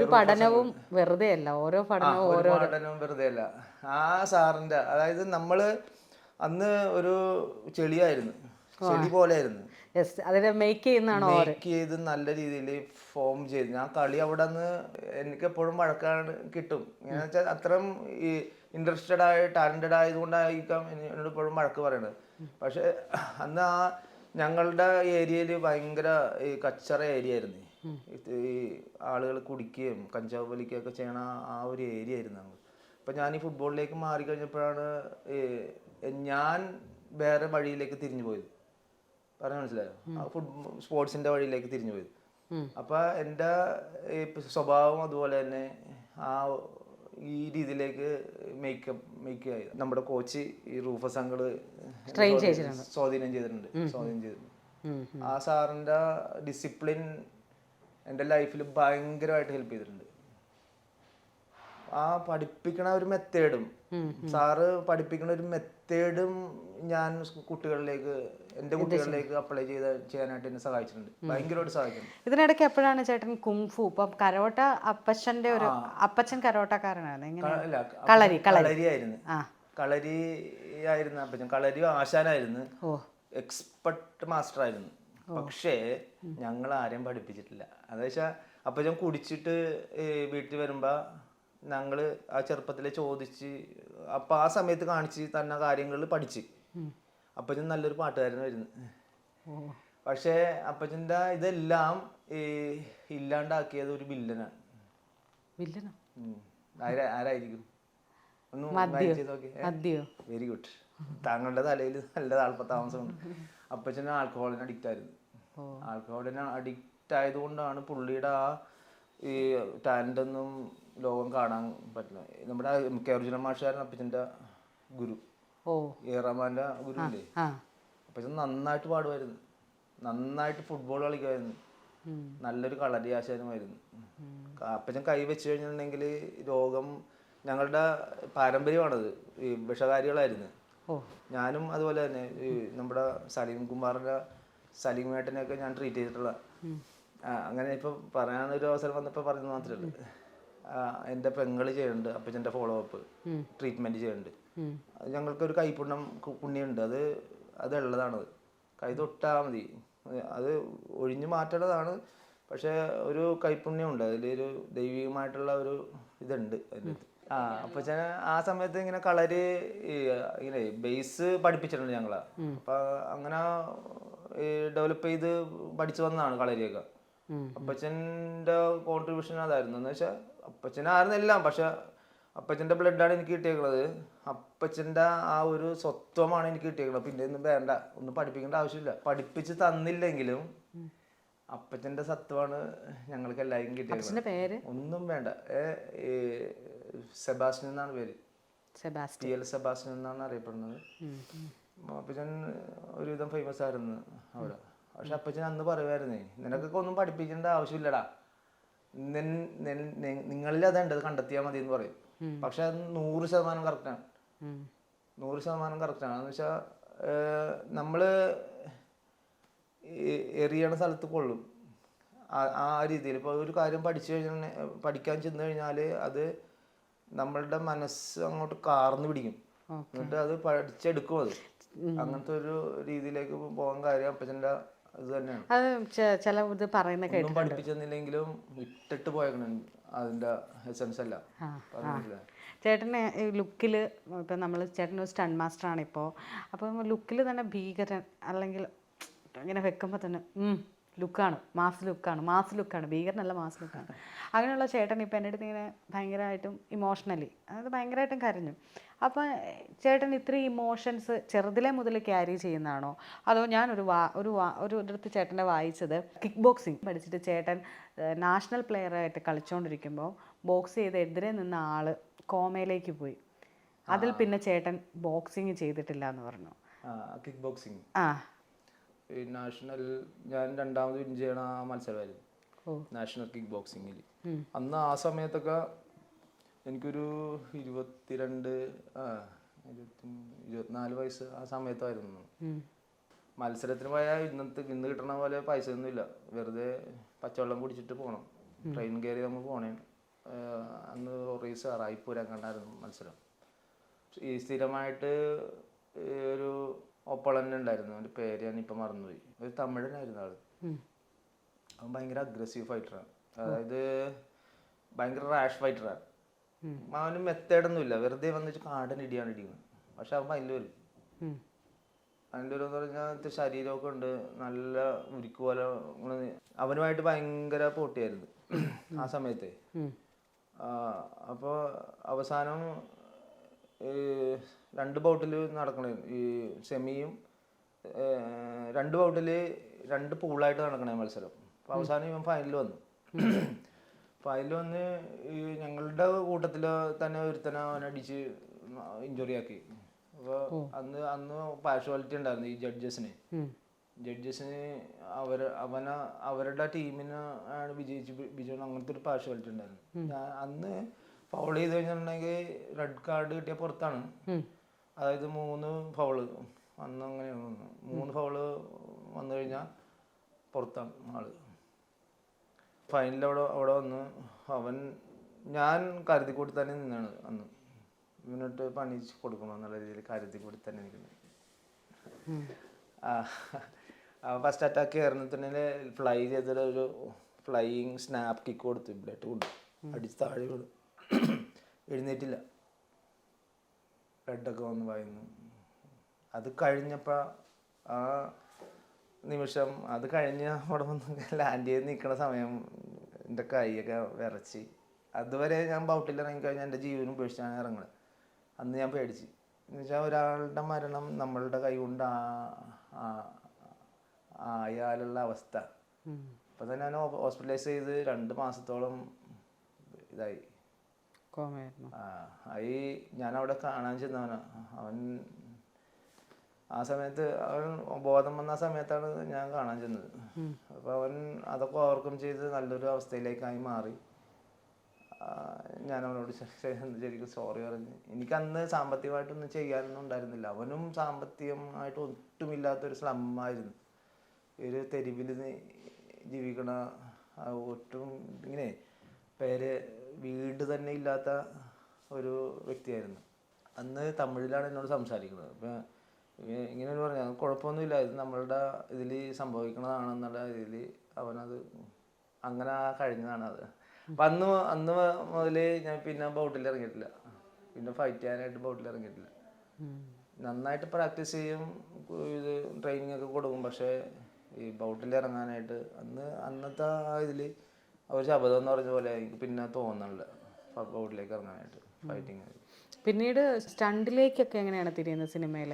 ഒരു പഠനവും വെറുതെ അല്ല ഓരോ പഠനവും ഓരോ പഠനവും വെറുതെ അല്ല ആ സാറിന്റെ അതായത് നമ്മൾ അന്ന് ഒരു ചെളിയായിരുന്നു. ചെളി പോലെയായിരുന്നു. അതിനെ മേക്ക് ചെയ്യുന്നതാണോ മേക്ക് ചെയ്ത് നല്ല രീതിയിൽ ഫോം ചെയ്ത്. ഞാൻ കളി അവിടെ നിന്ന് എനിക്ക് എപ്പോഴും വഴക്കാണ് കിട്ടും. എന്ന് വെച്ചാൽ അത്രയും ഈ ഇൻട്രസ്റ്റഡ് ആയ ടാലന്റഡ് ആയതുകൊണ്ടായിരിക്കാം എന്നെ- എന്നോട് ഇപ്പോഴും വഴക്ക് പറയണത്. പക്ഷെ അന്ന് ആ ഞങ്ങളുടെ ഏരിയയിൽ ഭയങ്കര ഈ കച്ചറ ഏരിയ ആയിരുന്നു. ഈ ആളുകൾ കുടിക്കുകയും കഞ്ചാവ് വലിക്കുകയൊക്കെ ചെയ്യണ ആ ഒരു ഏരിയ ആയിരുന്നു ഞങ്ങൾ അപ്പം ഞാൻ ഈ ഫുട്ബോളിലേക്ക് മാറി കഴിഞ്ഞപ്പോഴാണ് ഞാൻ വേറെ വഴിയിലേക്ക് തിരിഞ്ഞു പോയത്. പറഞ്ഞു മനസ്സിലായോ? ആ ഫുട് സ്പോർട്സിന്റെ വഴിയിലേക്ക് തിരിഞ്ഞു പോയത്. അപ്പൊ എന്റെ സ്വഭാവം അതുപോലെ തന്നെ ആ ഈ രീതിയിലേക്ക് മേക്കപ്പ് മേക്ക് ആയി. നമ്മുടെ കോച്ച് ഈ റൂഫസ് അങ്കിൾ സ്വാധീനം ചെയ്തിട്ടുണ്ട്. സ്വാധീനം ചെയ്തിട്ടുണ്ട്. ആ സാറിന്റെ ഡിസിപ്ലിൻ എന്റെ ലൈഫിൽ ഭയങ്കരമായിട്ട് ഹെൽപ്പ് ചെയ്തിട്ടുണ്ട്. ആ പഠിപ്പിക്കണ ഒരു മെത്തേഡും സാറ് പഠിപ്പിക്കണ ഒരു മെത്തേഡും ഞാൻ കുട്ടികളിലേക്ക് എന്റെ കുട്ടികളിലേക്ക് അപ്ലൈ ചെയ്ത ചെയ്യാനായിട്ട് എന്നെ സഹായിച്ചിട്ടുണ്ട്. ഭയങ്കരമായിട്ട് സഹായിച്ചിട്ടുണ്ട്. ഇതിനിടയ്ക്ക് എപ്പോഴാണ് ചേട്ടൻ കുംഫു? ഇപ്പം കരോട്ട അപ്പച്ചന്റെ ഒരു അപ്പച്ചൻ കരോട്ടക്കാരനാണ്. കളരി, കളരി. ആയിരുന്നു. കളരി ആയിരുന്നു അപ്പൊ കളരി ആശാനായിരുന്നു. എക്സ്പെർട്ട് മാസ്റ്റർ ആയിരുന്നു. പക്ഷേ ഞങ്ങൾ ആരെയും പഠിപ്പിച്ചിട്ടില്ല. അതെന്ന് വെച്ചാൽ അപ്പൊ ഞാൻ കുടിച്ചിട്ട് വീട്ടിൽ വരുമ്പോ ഞങ്ങൾ ആ ചെറുപ്പത്തിലെ ചോദിച്ച് അപ്പൊ ആ സമയത്ത് കാണിച്ച് തന്ന കാര്യങ്ങൾ പഠിച്ച്. അപ്പച്ചൻ നല്ലൊരു പാട്ടുകാരനായിരുന്നു വരുന്നു. പക്ഷേ അപ്പച്ചന്റെ ഇതെല്ലാം ഈ ഇല്ലാണ്ടാക്കിയത് ഒരു വില്ലനാണ് ആരായിരിക്കും? Very good. താങ്കളുടെ തലയിൽ നല്ല താല്പതാമസമുണ്ട് അപ്പച്ചൻ ആൽക്കഹോളിന് അഡിക്റ്റ് ആയിരുന്നു. ആൽക്കഹോളിന് അഡിക്റ്റ് ആയതുകൊണ്ടാണ് പുള്ളിയുടെ ആ ഈ ടാലന്റ് ഒന്നും ലോകം കാണാൻ പറ്റില്ല. നമ്മുടെ കെ അർജുന മാഷാരൻ അപ്പച്ചന്റെ ഗുരു. റഹ്മാന്റെ ഗുരു അല്ലേ അപ്പച്ചൻ നന്നായിട്ട് പാടുമായിരുന്നു. നന്നായിട്ട് ഫുട്ബോൾ കളിക്കുമായിരുന്നു. നല്ലൊരു കളരി ആശാനുമായിരുന്നു അപ്പച്ചൻ കൈ വെച്ച് കഴിഞ്ഞിട്ടുണ്ടെങ്കിൽ രോഗം ഞങ്ങളുടെ പാരമ്പര്യമാണത്. ഈ വിഷകാരികളായിരുന്നു. ഞാനും അതുപോലെ തന്നെ ഈ നമ്മുടെ സലീം കുമാറിന്റെ സലീം ഏട്ടനെയൊക്കെ ഞാൻ ട്രീറ്റ് ചെയ്തിട്ടുള്ള ആ, അങ്ങനെ ഇപ്പൊ പറയാനൊരു അവസരം വന്നപ്പോൾ പറഞ്ഞത് മാത്രമേ ഉള്ളൂ. എന്റെ പെങ്ങൾ ചെയ്യുന്നുണ്ട് അപ്പച്ചന്റെ ഫോളോ അപ്പ് ട്രീറ്റ്മെന്റ് ചെയ്യുന്നുണ്ട്. ഞങ്ങൾക്ക് ഒരു ഞങ്ങൾക്കൊരു കൈപ്പുണ്ണം പുണ്യമുണ്ട് അത് അത് ഉള്ളതാണത് കൈ തൊട്ടാൽ മതി. അത് ഒഴിഞ്ഞു മാറ്റേണ്ടതാണ്. പക്ഷേ ഒരു കൈപ്പുണ്യമുണ്ട്. അതിലൊരു ദൈവികമായിട്ടുള്ള ഒരു ഇതുണ്ട് അതിന്റെ ആ അപ്പൊ ഞാൻ ആ സമയത്ത് ഇങ്ങനെ കളര് ഇങ്ങനെ ബേസ് പഠിപ്പിച്ചിട്ടുണ്ട് ഞങ്ങളെ. അപ്പൊ അങ്ങനെ ഡെവലപ്പ് ചെയ്ത് പഠിച്ചു വന്നതാണ് കളരിയൊക്കെ. അപ്പച്ചന്റെ കോൺട്രിബ്യൂഷൻ അതായിരുന്നു. എന്ന് വെച്ചാൽ അപ്പച്ചനായിരുന്നു എല്ലാം. പക്ഷെ അപ്പച്ചന്റെ ബ്ലഡാണ് എനിക്ക് കിട്ടിയേക്കുന്നത് അപ്പച്ചന്റെ ആ ഒരു സ്വത്വമാണ് എനിക്ക് കിട്ടിയേക്കുന്നത് പിന്നെ ഒന്നും വേണ്ട. ഒന്നും പഠിപ്പിക്കേണ്ട ആവശ്യമില്ല. പഠിപ്പിച്ച് തന്നില്ലെങ്കിലും അപ്പച്ചന്റെ സത്വമാണ് ഞങ്ങൾക്ക് എല്ലാവർക്കും കിട്ടിയത് ഒന്നും വേണ്ട. സെബാസ്റ്റിൻ സെബാസ്റ്റ്യൻ എന്നാണ് പേര്. സെബാസ്റ്റിയൽ സെബാസ്റ്റിൻ സെബാസ്റ്റ്യൻ എന്നാണ് അറിയപ്പെടുന്നത്. അപ്പച്ചൻ ഒരുവിധം ഫേമസ് ആയിരുന്നു അവിടെ. പക്ഷെ അപ്പച്ചൻ അന്ന് പറയുമായിരുന്നേ നിനക്കൊക്കെ ഒന്നും പഠിപ്പിക്കേണ്ട ആവശ്യമില്ലടാ. നിങ്ങളിൽ അതുണ്ട് അത് കണ്ടെത്തിയാൽ മതി എന്ന് പറയും. പക്ഷെ അത് നൂറ് ശതമാനം കറക്റ്റാണ്. നൂറ് ശതമാനം കറക്റ്റാണ് എന്ന് വെച്ചാൽ നമ്മൾ ഈ എറിയണ സ്ഥലത്ത് കൊള്ളും. ആ- ആ രീതിയിൽ. ഇപ്പോൾ ഒരു കാര്യം പഠിച്ചു കഴിഞ്ഞാൽ പഠിക്കാൻ ചെന്ന് കഴിഞ്ഞാൽ അത് നമ്മളുടെ മനസ്സ് അങ്ങോട്ട് കാർന്നു പിടിക്കും. എന്നിട്ട് അത് പഠിച്ചെടുക്കും അത്. അങ്ങനത്തെ ഒരു രീതിയിലേക്ക് പോകാൻ കാര്യം അപ്പച്ചന്റെ ഇത് തന്നെയാണ്. അത് ചെ- ചില ഇത് പറയുന്ന കേട്ടു ഒന്നും പഠിപ്പിച്ചെന്നില്ലെങ്കിലും ഇട്ടിട്ട് പോയേക്കണം അതിന്റെ എസൻസ് അല്ല ചേട്ടനെ ലുക്കിൽ ഇപ്പം നമ്മൾ ചേട്ടൻ ഒരു സ്റ്റൺ മാസ്റ്ററാണ് ഇപ്പോ അപ്പം ലുക്കിൽ തന്നെ ഭീകരൻ അല്ലെങ്കിൽ ഇങ്ങനെ വെക്കുമ്പോൾ തന്നെ ലുക്കാണ് മാസ് ലുക്കാണ് മാസ് ലുക്കാണ് ഭീകരനല്ല മാസ് ലുക്കാണ്. അങ്ങനെയുള്ള ചേട്ടൻ ഇപ്പം എന്റെ അടുത്ത് ഇങ്ങനെ ഭയങ്കരമായിട്ടും ഇമോഷണലി അതായത് ഭയങ്കരമായിട്ടും കരഞ്ഞു. അപ്പോൾ ചേട്ടൻ ഇത്രയും ഇമോഷൻസ് ചെറുതിലെ മുതൽ ക്യാരി ചെയ്യുന്നതാണോ? അതോ ഞാനൊരു വാ ഒരു വാ ഒരു ഇടത്ത് ചേട്ടന്റെ വായിച്ചത് കിക്ക് ബോക്സിങ് പഠിച്ചിട്ട് ചേട്ടൻ നാഷണൽ പ്ലെയറായിട്ട് കളിച്ചുകൊണ്ടിരിക്കുമ്പോൾ ബോക്സ് ചെയ്ത് എതിരെ നിന്ന ആൾ കോമയിലേക്ക് പോയി. അതിൽ പിന്നെ ചേട്ടൻ ബോക്സിങ് ചെയ്തിട്ടില്ല എന്ന് പറഞ്ഞു. കിക്ക് ബോക്സിങ് ആ. നാഷണൽ ഞാൻ രണ്ടാമത് വിൻ ചെയ്യണ ആ മത്സരമായിരുന്നു. നാഷണൽ കിക്ക് ബോക്സിങ്ങിൽ അന്ന് ആ സമയത്തൊക്കെ എനിക്കൊരു ഇരുപത്തിരണ്ട് ഇരുപത്തിനാല് വയസ്സ് ആ സമയത്തായിരുന്നു. മത്സരത്തിന് പോയാൽ ഇന്നത്തെ ഇന്ന് കിട്ടണ പോലെ പൈസ ഒന്നുമില്ല വെറുതെ പച്ചവെള്ളം കുടിച്ചിട്ട് പോകണം ട്രെയിൻ കയറി നമ്മൾ പോണേ. അന്ന് റേസ് റായ്പൂർ കണ്ടായിരുന്നു മത്സരം. ഈ സ്ഥിരമായിട്ട് ഒരു ഒപ്പളന്നെ ഉണ്ടായിരുന്നു അവന്റെ പേര് ഞാൻ ഇപ്പം മറന്നുപോയി. ഒരു തമിഴനായിരുന്നു ആൾ. അവൻ ഭയങ്കര അഗ്രസീവ് ഫൈറ്ററാണ് അതായത് ഭയങ്കര റാഷ് ഫൈറ്ററാണ്. അവന് മെത്തേഡൊന്നുമില്ല വെറുതെ വന്നിട്ട് കാടൻ ഇടിയാണ് ഇടിക്കുന്നത് പക്ഷെ അവൻ ഭയങ്കര വരും. അതിന്റെ ഒരു പറഞ്ഞാൽ ശരീരമൊക്കെ ഉണ്ട്. നല്ല ഉരുക്ക് പോലെ അവനുമായിട്ട് ഭയങ്കര പോട്ടിയായിരുന്നു. ആ സമയത്തെ. അപ്പോൾ അവസാനം രണ്ട് ബൗട്ടിൽ നടക്കണേ. ഈ സെമിയും രണ്ട് ബൗട്ടിൽ രണ്ട് പൂളായിട്ട് നടക്കണേ മത്സരം. അപ്പോൾ അവസാനം ഇവൻ ഫൈനലിൽ വന്നു. ഫൈനലിൽ വന്ന് ഈ ഞങ്ങളുടെ കൂട്ടത്തിൽ തന്നെ ഒരുത്തനെ അവനടിച്ച് ഇഞ്ചുറി ആക്കി. അപ്പോൾ അന്ന് അന്ന് പാഷ്വാലിറ്റി ഉണ്ടായിരുന്നു ഈ ജഡ്ജസിന്. ജഡ്ജസിന് അവർ അവന അവരുടെ ടീമിന് ആണ് വിജയിച്ച് വിജയം അങ്ങനത്തെ ഒരു പാർഷ്വാലിറ്റി ഉണ്ടായിരുന്നു. ഞാൻ അന്ന് ഫൗൾ ചെയ്ത് കഴിഞ്ഞിട്ടുണ്ടെങ്കിൽ റെഡ് കാർഡ് കിട്ടിയ പുറത്താണ്. അതായത് മൂന്ന് ഫൗൾ അന്ന് അങ്ങനെയാണ് മൂന്ന് ഫൗൾ വന്നു കഴിഞ്ഞാൽ പുറത്താണ് ആൾ. ഫൈനൽ അവിടെ അവിടെ വന്ന് അവൻ ഞാൻ കരുതി കൂടി തന്നെ നിന്നാണ് അന്ന്. മുന്നോട്ട് പണി കൊടുക്കണം എന്നുള്ള രീതിയിൽ കരുതി കൂടി തന്നെ നിൽക്കുന്നത്. ആ ഫസ്റ്റ് അറ്റാക്ക് കയറുന്നതിന് ഫ്ലൈ ചെയ്തിട്ട് ഒരു ഫ്ലൈയിങ് സ്നാപ്പ് കിക്ക് കൊടുത്തു. ബ്ലഡ് കൊടുത്തു അടിച്ച് താഴെ വീണു. എഴുന്നേറ്റില്ല. ബ്ലഡൊക്കെ വന്ന് വായുന്നു. അത് കഴിഞ്ഞപ്പോൾ ആ നിമിഷം അത് കഴിഞ്ഞ് അവിടെ വന്ന് ലാൻഡ് ചെയ്ത് നിൽക്കുന്ന സമയം എന്റെ കൈയൊക്കെ വിറച്ച്. അതുവരെ ഞാൻ ബൗട്ടിൽ ഇറങ്ങി കഴിഞ്ഞാൽ എന്റെ ജീവനും ഉപേക്ഷിച്ചാണ് ഇറങ്ങുന്നത് അന്ന് ഞാൻ പേടിച്ച്. എന്ന് വെച്ചാൽ ഒരാളുടെ മരണം നമ്മളുടെ കൈ കൊണ്ട് ആയാലുള്ള അവസ്ഥ. അപ്പം തന്നെ ഞാൻ ഹോസ്പിറ്റലൈസ് ചെയ്ത് രണ്ട് മാസത്തോളം ഇതായി. കോമയായിരുന്നു ഈ ഞാൻ അവിടെ കാണാൻ ചെന്നവന. അവൻ ആ സമയത്ത് അവൻ ബോധം വന്ന സമയത്താണ് ഞാൻ കാണാൻ ചെന്നത്. അപ്പോൾ അവൻ അതൊക്കെ ഓവർകം ചെയ്ത് നല്ലൊരു അവസ്ഥയിലേക്കായി മാറി. ഞാൻ അവനോട് ശരിക്കും സോറി പറഞ്ഞു. എനിക്ക് അന്ന് സാമ്പത്തികമായിട്ടൊന്നും ചെയ്യാനൊന്നും ഉണ്ടായിരുന്നില്ല. അവനും സാമ്പത്തികമായിട്ട് ഒട്ടുമില്ലാത്തൊരു സ്ലമ്മായിരുന്നു ഒരു തെരുവിൽ ജീവിക്കണ ഒട്ടും ഇങ്ങനെ പേര് വീട് തന്നെ ഇല്ലാത്ത ഒരു വ്യക്തിയായിരുന്നു. അന്ന് തമിഴിലാണ് എന്നോട് സംസാരിക്കുന്നത്. അപ്പം ഇങ്ങനെ പറഞ്ഞു കുഴപ്പമൊന്നുമില്ല. ഇത് നമ്മളുടെ ഇതിൽ സംഭവിക്കുന്നതാണെന്നുള്ള ഇതിൽ അവനത് അങ്ങനെ കഴിഞ്ഞതാണ് അത്. അപ്പം അന്ന് അന്ന് മുതൽ ഞാൻ പിന്നെ ബോട്ടിൽ ഇറങ്ങിയിട്ടില്ല. പിന്നെ ഫൈറ്റ് ചെയ്യാനായിട്ട് ബോട്ടിൽ ഇറങ്ങിയിട്ടില്ല. നന്നായിട്ട് പ്രാക്ടീസ് ചെയ്യും ഇത് ട്രെയിനിങ് ഒക്കെ കൊടുക്കും. പക്ഷേ ഈ ബോട്ടിൽ ഇറങ്ങാനായിട്ട് അന്ന് അന്നത്തെ ആ ഇതിൽ ഒരു ശബ്ദം എന്ന് പറഞ്ഞ പോലെ എനിക്ക് പിന്നെ തോന്നണില്ല റോഡിലേക്ക് ഇറങ്ങാനായിട്ട് ഫൈറ്റിങ് പിന്നീട് സ്റ്റണ്ടിലേക്കൊക്കെ എങ്ങനെയാണ് തിരിയുന്നത് സിനിമയിൽ